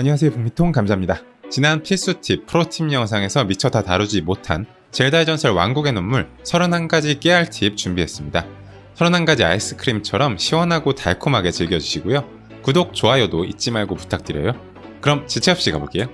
안녕하세요 북미통 감자입니다. 지난 필수 팁 프로팁 영상에서 미처 다 다루지 못한 젤다의 전설 왕국의 눈물 31가지 깨알 팁 준비했습니다. 31가지 아이스크림처럼 시원하고 달콤하게 즐겨주시고요. 구독, 좋아요도 잊지 말고 부탁드려요. 그럼 지체 없이 가볼게요.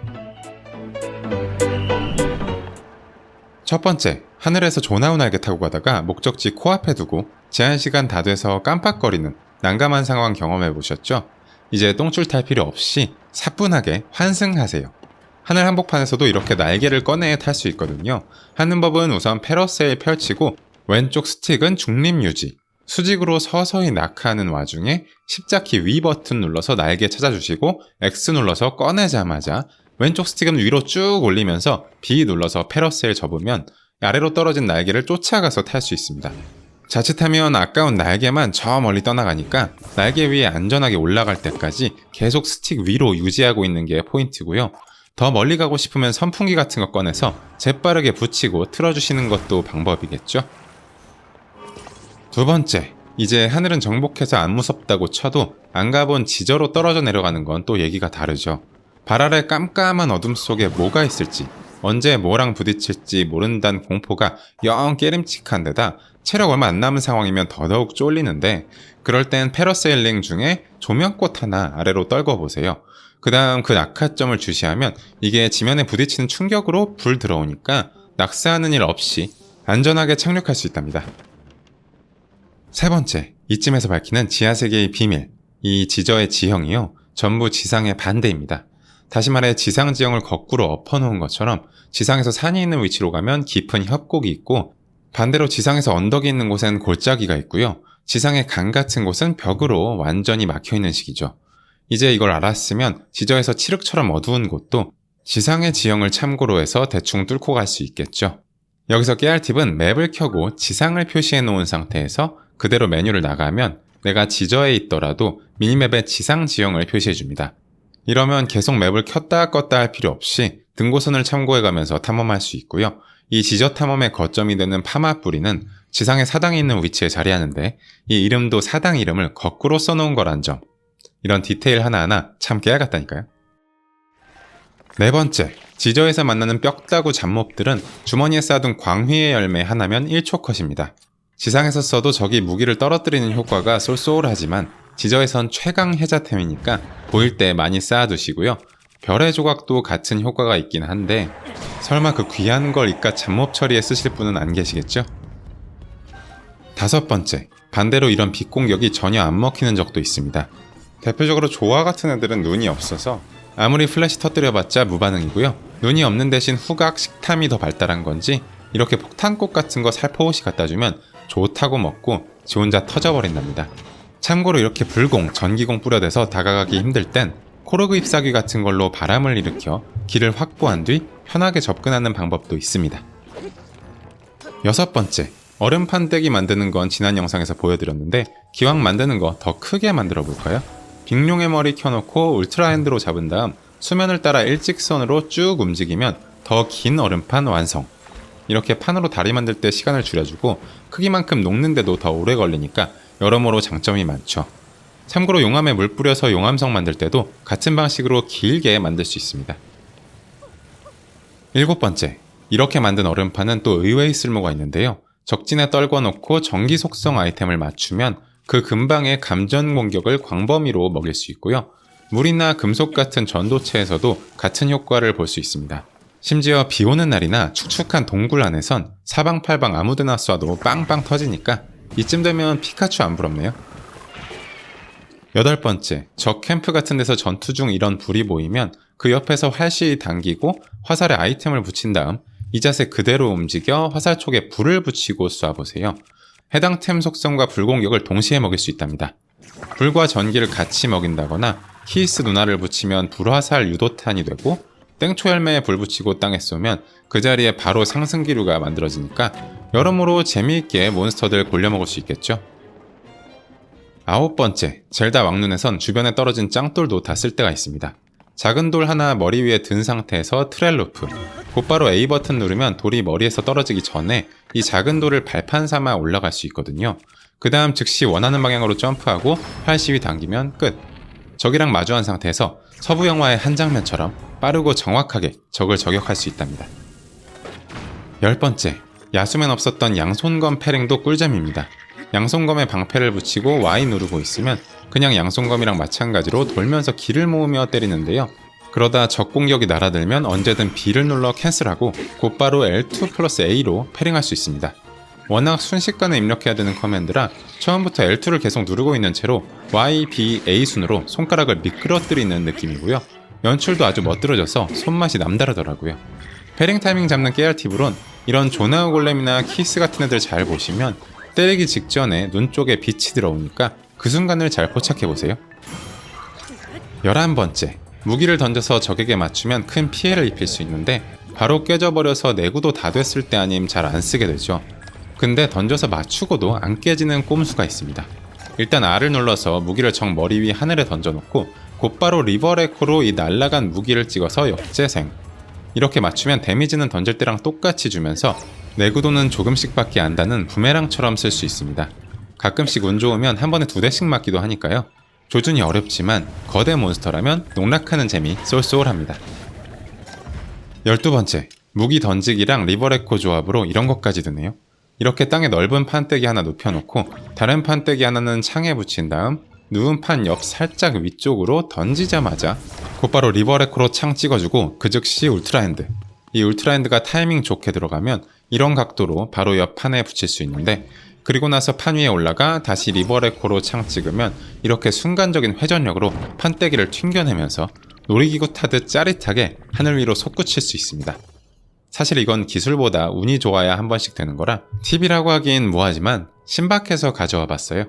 첫 번째, 하늘에서 날개 타고 가다가 목적지 코앞에 두고 제한 시간 다 돼서 깜빡거리는 난감한 상황 경험해 보셨죠? 이제 똥줄 탈 필요 없이 사뿐하게 환승하세요. 하늘 한복판에서도 이렇게 날개를 꺼내 탈 수 있거든요. 하는 법은 우선 패러세일 펼치고 왼쪽 스틱은 중립 유지, 수직으로 서서히 낙하하는 와중에 십자키 위 버튼 눌러서 날개 찾아주시고 X 눌러서 꺼내자마자 왼쪽 스틱은 위로 쭉 올리면서 B 눌러서 패러세일 접으면 아래로 떨어진 날개를 쫓아가서 탈 수 있습니다. 자칫하면 아까운 날개만 저 멀리 떠나가니까 날개 위에 안전하게 올라갈 때까지 계속 스틱 위로 유지하고 있는 게 포인트고요. 더 멀리 가고 싶으면 선풍기 같은 거 꺼내서 재빠르게 붙이고 틀어주시는 것도 방법이겠죠. 두 번째, 이제 하늘은 정복해서 안 무섭다고 쳐도 안 가본 지저로 떨어져 내려가는 건 또 얘기가 다르죠. 발 아래 깜깜한 어둠 속에 뭐가 있을지, 언제 뭐랑 부딪힐지 모른다는 공포가 영 깨림칙한 데다 체력 얼마 안 남은 상황이면 더더욱 쫄리는데 그럴 땐 패러세일링 중에 조명꽃 하나 아래로 떨궈 보세요. 그 다음 그 낙하점을 주시하면 이게 지면에 부딪히는 충격으로 불 들어오니까 낙사하는 일 없이 안전하게 착륙할 수 있답니다. 세 번째, 이쯤에서 밝히는 지하세계의 비밀. 이 지저의 지형이요. 전부 지상의 반대입니다. 다시 말해 지상 지형을 거꾸로 엎어놓은 것처럼 지상에서 산이 있는 위치로 가면 깊은 협곡이 있고 반대로 지상에서 언덕이 있는 곳엔 골짜기가 있고요. 지상의 강 같은 곳은 벽으로 완전히 막혀 있는 식이죠. 이제 이걸 알았으면 지저에서 칠흑처럼 어두운 곳도 지상의 지형을 참고로 해서 대충 뚫고 갈 수 있겠죠. 여기서 깨알 팁은 맵을 켜고 지상을 표시해 놓은 상태에서 그대로 메뉴를 나가면 내가 지저에 있더라도 미니맵의 지상 지형을 표시해 줍니다. 이러면 계속 맵을 켰다 껐다 할 필요 없이 등고선을 참고해 가면서 탐험할 수 있고요. 이 지저 탐험의 거점이 되는 파마 뿌리는 지상에 사당이 있는 위치에 자리하는데 이 이름도 사당 이름을 거꾸로 써놓은 거란 점. 이런 디테일 하나하나 참 깨알 같다니까요. 네 번째, 지저에서 만나는 뼈다구 잡몹들은 주머니에 쌓아둔 광휘의 열매 하나면 1초 컷입니다. 지상에서 써도 적이 무기를 떨어뜨리는 효과가 쏠쏠하지만 지저에선 최강 해자템이니까 보일 때 많이 쌓아두시고요. 별의 조각도 같은 효과가 있긴 한데 설마 그 귀한 걸 이깟 잡몹 처리에 쓰실 분은 안 계시겠죠? 다섯 번째, 반대로 이런 빛 공격이 전혀 안 먹히는 적도 있습니다. 대표적으로 조화 같은 애들은 눈이 없어서 아무리 플래시 터뜨려봤자 무반응이고요. 눈이 없는 대신 후각 식탐이 더 발달한 건지 이렇게 폭탄꽃 같은 거 살포시 갖다 주면 좋다고 먹고 지 혼자 터져버린답니다. 참고로 이렇게 불공, 전기공 뿌려대서 다가가기 힘들 땐 코르그 잎사귀 같은 걸로 바람을 일으켜 길을 확보한 뒤 편하게 접근하는 방법도 있습니다. 여섯 번째, 얼음 판때기 만드는 건 지난 영상에서 보여드렸는데 기왕 만드는 거 더 크게 만들어 볼까요? 빅룡의 머리 켜놓고 울트라 핸드로 잡은 다음 수면을 따라 일직선으로 쭉 움직이면 더 긴 얼음판 완성. 이렇게 판으로 다리 만들 때 시간을 줄여주고 크기만큼 녹는데도 더 오래 걸리니까 여러모로 장점이 많죠. 참고로 용암에 물 뿌려서 용암성 만들 때도 같은 방식으로 길게 만들 수 있습니다. 일곱 번째, 이렇게 만든 얼음판은 또 의외의 쓸모가 있는데요. 적진에 떨궈 놓고 전기 속성 아이템을 맞추면 그 근방의 감전 공격을 광범위로 먹일 수 있고요. 물이나 금속 같은 전도체에서도 같은 효과를 볼 수 있습니다. 심지어 비 오는 날이나 축축한 동굴 안에선 사방팔방 아무데나 쏴도 빵빵 터지니까 이쯤 되면 피카츄 안 부럽네요. 여덟 번째, 적 캠프 같은 데서 전투 중 이런 불이 보이면 그 옆에서 활시 당기고 화살에 아이템을 붙인 다음 이 자세 그대로 움직여 화살 촉에 불을 붙이고 쏴보세요. 해당 템 속성과 불 공격을 동시에 먹일 수 있답니다. 불과 전기를 같이 먹인다거나 키스 누나를 붙이면 불화살 유도탄이 되고 땡초 열매에 불 붙이고 땅에 쏘면 그 자리에 바로 상승기류가 만들어지니까 여러모로 재미있게 몬스터들 골려 먹을 수 있겠죠. 아홉 번째, 젤다 왕눈에선 주변에 떨어진 짱돌도 다 쓸 때가 있습니다. 작은 돌 하나 머리 위에 든 상태에서 트렐루프. 곧바로 A 버튼 누르면 돌이 머리에서 떨어지기 전에 이 작은 돌을 발판 삼아 올라갈 수 있거든요. 그 다음 즉시 원하는 방향으로 점프하고 팔 시위 당기면 끝. 적이랑 마주한 상태에서 서부 영화의 한 장면처럼 빠르고 정확하게 적을 저격할 수 있답니다. 열 번째, 야수면 없었던 양손검 패링도 꿀잼입니다. 양손검에 방패를 붙이고 Y 누르고 있으면 그냥 양손검이랑 마찬가지로 돌면서 기를 모으며 때리는데요. 그러다 적 공격이 날아들면 언제든 B를 눌러 캔슬하고 곧바로 L2 플러스 A로 패링할 수 있습니다. 워낙 순식간에 입력해야 되는 커맨드라 처음부터 L2를 계속 누르고 있는 채로 Y, B, A 순으로 손가락을 미끄러뜨리는 느낌이고요. 연출도 아주 멋들어져서 손맛이 남다르더라고요. 패링 타이밍 잡는 깨알 팁으론 이런 조나우 골렘이나 키스 같은 애들 잘 보시면 때리기 직전에 눈 쪽에 빛이 들어오니까 그 순간을 잘 포착해 보세요. 11번째. 무기를 던져서 적에게 맞추면 큰 피해를 입힐 수 있는데 바로 깨져버려서 내구도 다 됐을 때 아님 잘 안 쓰게 되죠. 근데 던져서 맞추고도 안 깨지는 꼼수가 있습니다. 일단 R을 눌러서 무기를 적 머리 위 하늘에 던져놓고 곧바로 리버레코로 이 날아간 무기를 찍어서 역재생. 이렇게 맞추면 데미지는 던질 때랑 똑같이 주면서 내구도는 조금씩밖에 안다는 부메랑처럼 쓸 수 있습니다. 가끔씩 운 좋으면 한 번에 두 대씩 맞기도 하니까요. 조준이 어렵지만 거대 몬스터라면 농락하는 재미 쏠쏠합니다. 12번째, 무기 던지기랑 리버레코 조합으로 이런 것까지 드네요. 이렇게 땅에 넓은 판때기 하나 눕혀놓고 다른 판때기 하나는 창에 붙인 다음 누운 판 옆 살짝 위쪽으로 던지자마자 곧바로 리버레코로 창 찍어주고 그 즉시 울트라핸드. 이 울트라핸드가 타이밍 좋게 들어가면 이런 각도로 바로 옆 판에 붙일 수 있는데 그리고 나서 판 위에 올라가 다시 리버레코로 창 찍으면 이렇게 순간적인 회전력으로 판때기를 튕겨내면서 놀이기구 타듯 짜릿하게 하늘 위로 솟구칠 수 있습니다. 사실 이건 기술보다 운이 좋아야 한 번씩 되는 거라 팁이라고 하긴 뭐하지만 신박해서 가져와 봤어요.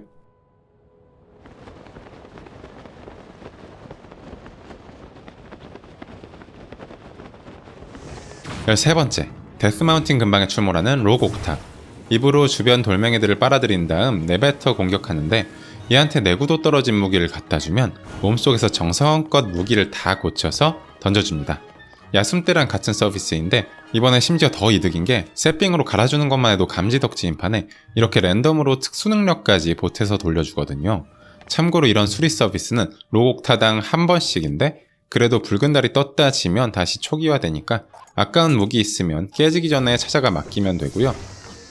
열세 번째, 데스마운틴 근방에 출몰하는 로그 옥탑. 입으로 주변 돌멩이들을 빨아들인 다음 내뱉어 공격하는데 얘한테 내구도 떨어진 무기를 갖다 주면 몸속에서 정성껏 무기를 다 고쳐서 던져줍니다. 야숨 때랑 같은 서비스인데 이번에 심지어 더 이득인 게 세핑으로 갈아주는 것만 해도 감지덕지인 판에 이렇게 랜덤으로 특수 능력까지 보태서 돌려주거든요. 참고로 이런 수리 서비스는 로옥타당 한 번씩인데 그래도 붉은 달이 떴다 지면 다시 초기화되니까 아까운 무기 있으면 깨지기 전에 찾아가 맡기면 되고요.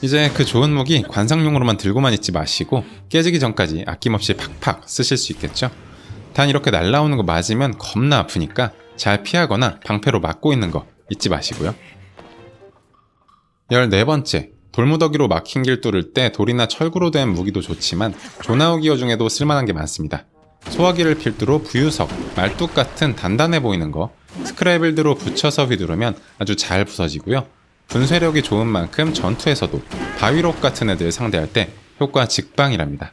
이제 그 좋은 무기 관상용으로만 들고만 있지 마시고 깨지기 전까지 아낌없이 팍팍 쓰실 수 있겠죠. 단 이렇게 날라오는 거 맞으면 겁나 아프니까 잘 피하거나 방패로 막고 있는 거 잊지 마시고요. 14번째, 돌무더기로 막힌 길 뚫을 때 돌이나 철구로 된 무기도 좋지만 조나우 기어 중에도 쓸만한 게 많습니다. 소화기를 필두로 부유석, 말뚝 같은 단단해 보이는 거 스크래빌드로 붙여서 휘두르면 아주 잘 부서지고요. 분쇄력이 좋은 만큼 전투에서도 바위록 같은 애들 상대할 때 효과 직방이랍니다.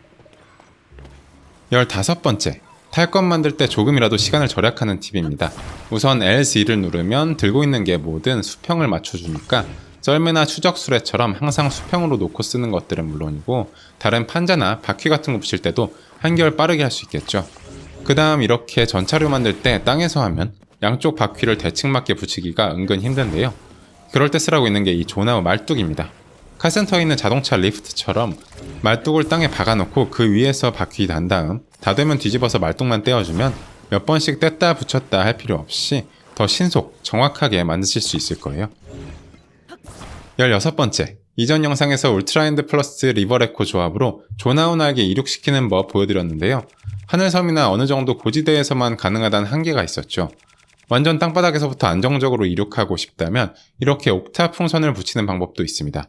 15번째, 탈것 만들 때 조금이라도 시간을 절약하는 팁입니다. 우선 LC를 누르면 들고 있는 게 뭐든 수평을 맞춰주니까 썰매나 추적수레처럼 항상 수평으로 놓고 쓰는 것들은 물론이고 다른 판자나 바퀴 같은 거 붙일 때도 한결 빠르게 할 수 있겠죠. 그 다음 이렇게 전차를 만들 때 땅에서 하면 양쪽 바퀴를 대칭 맞게 붙이기가 은근 힘든데요. 그럴 때 쓰라고 있는 게 이 조나우 말뚝입니다. 카센터에 있는 자동차 리프트처럼 말뚝을 땅에 박아놓고 그 위에서 바퀴 단 다음 다 되면 뒤집어서 말뚝만 떼어주면 몇 번씩 뗐다 붙였다 할 필요 없이 더 신속, 정확하게 만드실 수 있을 거예요. 16번째. 이전 영상에서 울트라핸드 플러스 리버레코 조합으로 조나우 날개 이륙시키는 법 보여드렸는데요. 하늘섬이나 어느 정도 고지대에서만 가능하다는 한계가 있었죠. 완전 땅바닥에서부터 안정적으로 이륙하고 싶다면 이렇게 옥타 풍선을 붙이는 방법도 있습니다.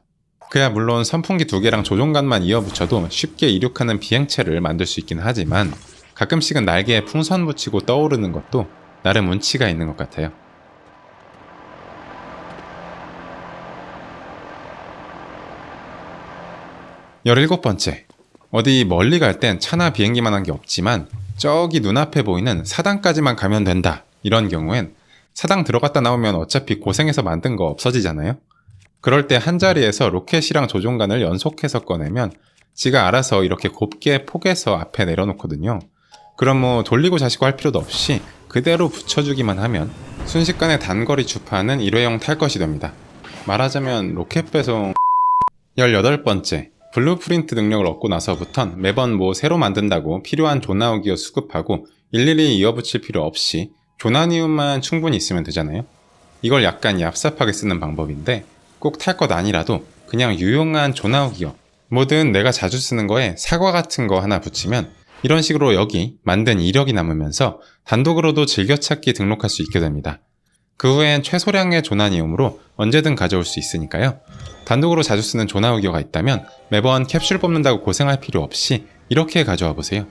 그야 물론 선풍기 두 개랑 조종간만 이어 붙여도 쉽게 이륙하는 비행체를 만들 수 있긴 하지만 가끔씩은 날개에 풍선 붙이고 떠오르는 것도 나름 운치가 있는 것 같아요. 열일곱 번째. 어디 멀리 갈 땐 차나 비행기만 한 게 없지만 저기 눈앞에 보이는 사당까지만 가면 된다. 이런 경우엔 사당 들어갔다 나오면 어차피 고생해서 만든 거 없어지잖아요. 그럴 때 한 자리에서 로켓이랑 조종간을 연속해서 꺼내면 지가 알아서 이렇게 곱게 포개서 앞에 내려놓거든요. 그럼 뭐 돌리고 자시고 할 필요도 없이 그대로 붙여주기만 하면 순식간에 단거리 주파는 일회용 탈 것이 됩니다. 말하자면 로켓 배송 18번째 블루프린트 능력을 얻고 나서부턴 매번 뭐 새로 만든다고 필요한 조나우기어 수급하고 일일이 이어붙일 필요 없이 조나니움만 충분히 있으면 되잖아요. 이걸 약간 얍삽하게 쓰는 방법인데 꼭 탈 것 아니라도 그냥 유용한 조나우 기어 뭐든 내가 자주 쓰는 거에 사과 같은 거 하나 붙이면 이런 식으로 여기 만든 이력이 남으면서 단독으로도 즐겨찾기 등록할 수 있게 됩니다. 그 후엔 최소량의 조나니움으로 언제든 가져올 수 있으니까요. 단독으로 자주 쓰는 조나우기어가 있다면 매번 캡슐 뽑는다고 고생할 필요 없이 이렇게 가져와 보세요.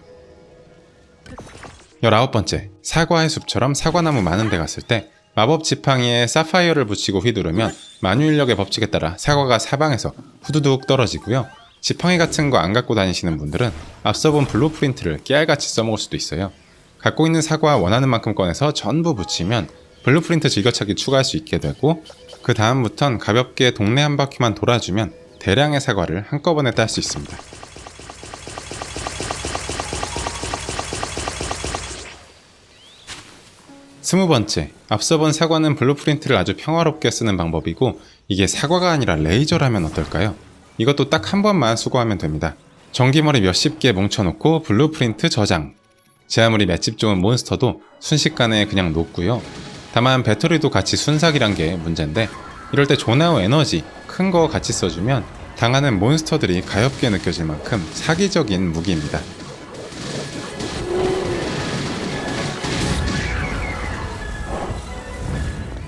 19번째, 사과의 숲처럼 사과나무 많은 데 갔을 때 마법 지팡이에 사파이어를 붙이고 휘두르면 만유인력의 법칙에 따라 사과가 사방에서 후두둑 떨어지고요. 지팡이 같은 거 안 갖고 다니시는 분들은 앞서 본 블루프린트를 깨알같이 써먹을 수도 있어요. 갖고 있는 사과 원하는 만큼 꺼내서 전부 붙이면 블루프린트 즐겨찾기 추가할 수 있게 되고 그 다음부턴 가볍게 동네 한 바퀴만 돌아주면 대량의 사과를 한꺼번에 딸 수 있습니다. 스무 번째, 앞서 본 사과는 블루프린트를 아주 평화롭게 쓰는 방법이고 이게 사과가 아니라 레이저라면 어떨까요? 이것도 딱 한 번만 수거하면 됩니다. 전기머리 몇십 개 뭉쳐놓고 블루프린트 저장. 제 아무리 맷집 좋은 몬스터도 순식간에 그냥 녹고요. 다만 배터리도 같이 순삭이란 게 문제인데 이럴 때 조나우 에너지 큰 거 같이 써주면 당하는 몬스터들이 가엽게 느껴질 만큼 사기적인 무기입니다.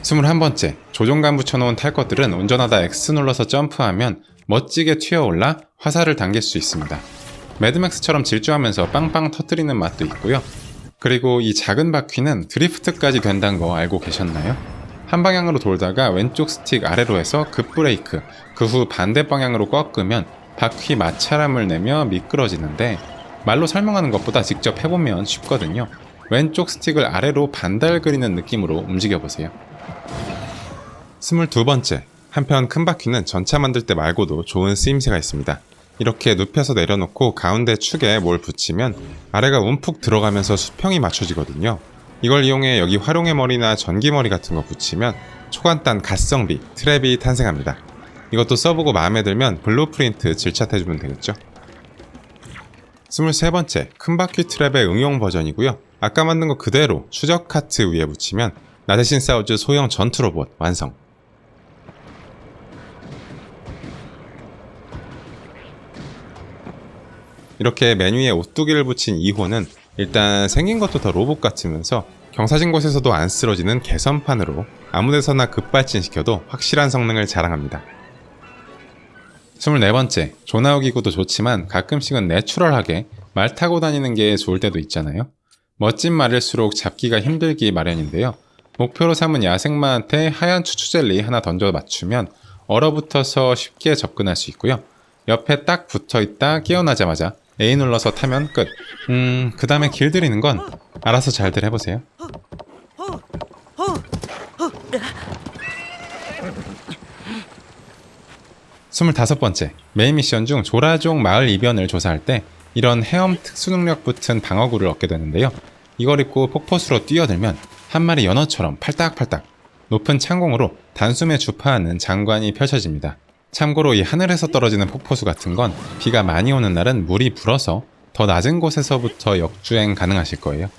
스물한 번째, 조종감 붙여놓은 탈 것들은 운전하다 X 눌러서 점프하면 멋지게 튀어올라 화살을 당길 수 있습니다. 매드맥스처럼 질주하면서 빵빵 터뜨리는 맛도 있고요. 그리고 이 작은 바퀴는 드리프트까지 된다는 거 알고 계셨나요? 한 방향으로 돌다가 왼쪽 스틱 아래로 해서 급브레이크, 그 후 반대 방향으로 꺾으면 바퀴 마찰함을 내며 미끄러지는데 말로 설명하는 것보다 직접 해보면 쉽거든요. 왼쪽 스틱을 아래로 반달 그리는 느낌으로 움직여보세요. 22번째. 한편 큰 바퀴는 전차 만들 때 말고도 좋은 쓰임새가 있습니다. 이렇게 눕혀서 내려놓고 가운데 축에 뭘 붙이면 아래가 움푹 들어가면서 수평이 맞춰지거든요. 이걸 이용해 여기 활용의 머리나 전기머리 같은 거 붙이면 초간단 가성비 트랩이 탄생합니다. 이것도 써보고 마음에 들면 블루프린트 질착해주면 되겠죠. 23번째, 큰 바퀴 트랩의 응용 버전이고요. 아까 만든 거 그대로 추적 카트 위에 붙이면 나 대신 싸우즈 소형 전투 로봇 완성. 이렇게 메뉴에 오뚜기를 붙인 2호는 일단 생긴 것도 더 로봇 같으면서 경사진 곳에서도 안 쓰러지는 개선판으로 아무데서나 급발진시켜도 확실한 성능을 자랑합니다. 24번째, 조나우 기구도 좋지만 가끔씩은 내추럴하게 말 타고 다니는 게 좋을 때도 있잖아요. 멋진 말일수록 잡기가 힘들기 마련인데요. 목표로 삼은 야생마한테 하얀 추추젤리 하나 던져 맞추면 얼어붙어서 쉽게 접근할 수 있고요. 옆에 딱 붙어 있다 깨어나자마자 A 눌러서 타면 끝. 음, 그 다음에 길들이는 건 알아서 잘들 해보세요. 스물다섯 번째, 메인 미션 중 조라종 마을 이변을 조사할 때 이런 헤엄 특수 능력 붙은 방어구를 얻게 되는데요. 이걸 입고 폭포수로 뛰어들면 한 마리 연어처럼 팔딱팔딱 높은 창공으로 단숨에 주파하는 장관이 펼쳐집니다. 참고로 이 하늘에서 떨어지는 폭포수 같은 건 비가 많이 오는 날은 물이 불어서 더 낮은 곳에서부터 역주행 가능하실 거예요.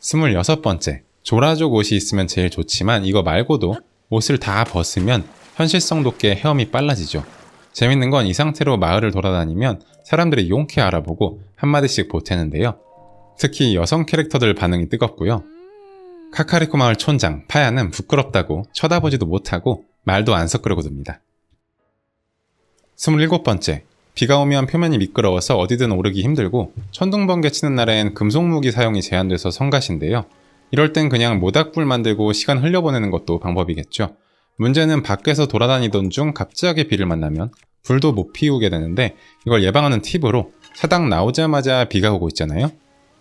26번째. 조라족 옷이 있으면 제일 좋지만 이거 말고도 옷을 다 벗으면 현실성 돋게 헤엄이 빨라지죠. 재밌는 건 이 상태로 마을을 돌아다니면 사람들이 용케 알아보고 한마디씩 보태는데요. 특히 여성 캐릭터들 반응이 뜨겁고요. 카카리코 마을 촌장 파야는 부끄럽다고 쳐다보지도 못하고 말도 안 섞으려고 듭니다. 27번째. 비가 오면 표면이 미끄러워서 어디든 오르기 힘들고 천둥 번개 치는 날엔 금속 무기 사용이 제한돼서 성가신데요. 이럴 땐 그냥 모닥불 만들고 시간 흘려보내는 것도 방법이겠죠. 문제는 밖에서 돌아다니던 중 갑자기 비를 만나면 불도 못 피우게 되는데 이걸 예방하는 팁으로 사당 나오자마자 비가 오고 있잖아요.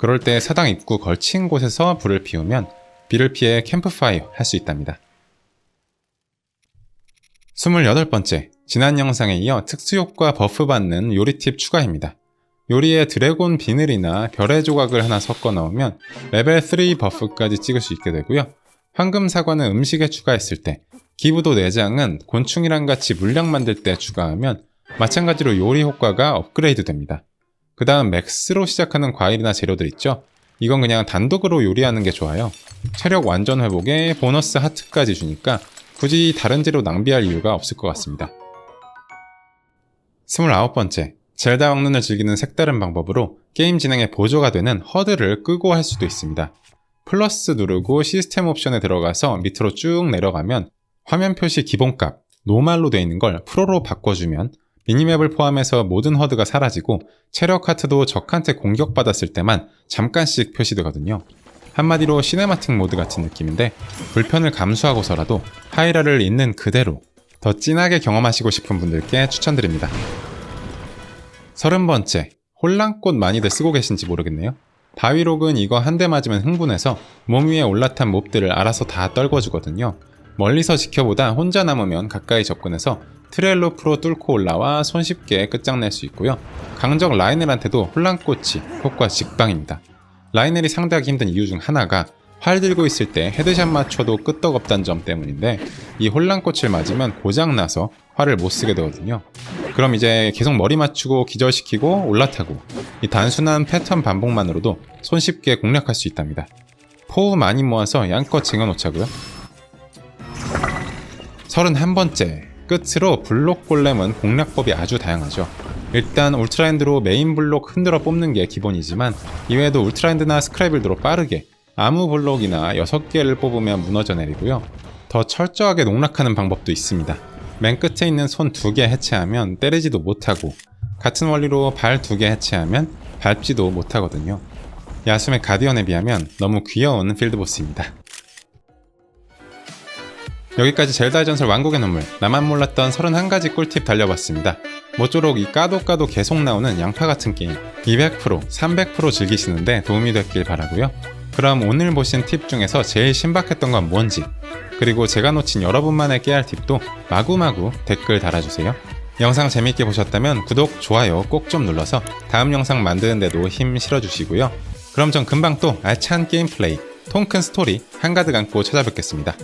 그럴 때 사당 입구 걸친 곳에서 불을 피우면 비를 피해 캠프파이어 할 수 있답니다. 28번째, 지난 영상에 이어 특수효과 버프 받는 요리 팁 추가입니다. 요리에 드래곤 비늘이나 별의 조각을 하나 섞어 넣으면 레벨 3 버프까지 찍을 수 있게 되고요. 황금 사과는 음식에 추가했을 때, 기부도 내장은 곤충이랑 같이 물량 만들 때 추가하면 마찬가지로 요리 효과가 업그레이드 됩니다. 그 다음 맥스로 시작하는 과일이나 재료들 있죠? 이건 그냥 단독으로 요리하는 게 좋아요. 체력 완전 회복에 보너스 하트까지 주니까 굳이 다른 재료 낭비할 이유가 없을 것 같습니다. 29번째, 젤다 왕눈을 즐기는 색다른 방법으로 게임 진행에 보조가 되는 허드를 끄고 할 수도 있습니다. 플러스 누르고 시스템 옵션에 들어가서 밑으로 쭉 내려가면 화면 표시 기본값, 노말로 되어 있는 걸 프로로 바꿔주면 미니맵을 포함해서 모든 허드가 사라지고 체력 하트도 적한테 공격받았을 때만 잠깐씩 표시되거든요. 한마디로 시네마틱 모드 같은 느낌인데 불편을 감수하고서라도 하이라를 있는 그대로 더 진하게 경험하시고 싶은 분들께 추천드립니다. 30번째, 혼란꽃 많이들 쓰고 계신지 모르겠네요. 바위록은 이거 한 대 맞으면 흥분해서 몸 위에 올라탄 몹들을 알아서 다 떨궈주거든요. 멀리서 지켜보다 혼자 남으면 가까이 접근해서 트레일로 프로 뚫고 올라와 손쉽게 끝장낼 수 있고요. 강적 라이넬한테도 혼란꽃이 효과 직방입니다. 라이넬이 상대하기 힘든 이유 중 하나가 활 들고 있을 때 헤드샷 맞춰도 끄떡없다는 점 때문인데 이 혼란꽃을 맞으면 고장나서 활을 못 쓰게 되거든요. 그럼 이제 계속 머리 맞추고 기절시키고 올라타고 이 단순한 패턴 반복만으로도 손쉽게 공략할 수 있답니다. 포우 많이 모아서 양껏 쟁여놓자고요. 31번째 끝으로 블록 골렘은 공략법이 아주 다양하죠. 일단 울트라핸드로 메인 블록 흔들어 뽑는 게 기본이지만 이외에도 울트라핸드나 스크래블드로 빠르게 아무 블록이나 6개를 뽑으면 무너져 내리고요. 더 철저하게 농락하는 방법도 있습니다. 맨 끝에 있는 손 두 개 해체하면 때리지도 못하고 같은 원리로 발 두 개 해체하면 밟지도 못하거든요. 야숨의 가디언에 비하면 너무 귀여운 필드보스입니다. 여기까지 젤다의 전설 왕국의 눈물 나만 몰랐던 31가지 꿀팁 달려봤습니다. 모쪼록 이 까도 까도 계속 나오는 양파 같은 게임 200% 300% 즐기시는데 도움이 됐길 바라고요. 그럼 오늘 보신 팁 중에서 제일 신박했던 건 뭔지 그리고 제가 놓친 여러분만의 깨알 팁도 마구마구 댓글 달아주세요. 영상 재밌게 보셨다면 구독, 좋아요 꼭 좀 눌러서 다음 영상 만드는데도 힘 실어주시고요. 그럼 전 금방 또 알찬 게임 플레이, 통큰 스토리 한가득 안고 찾아뵙겠습니다.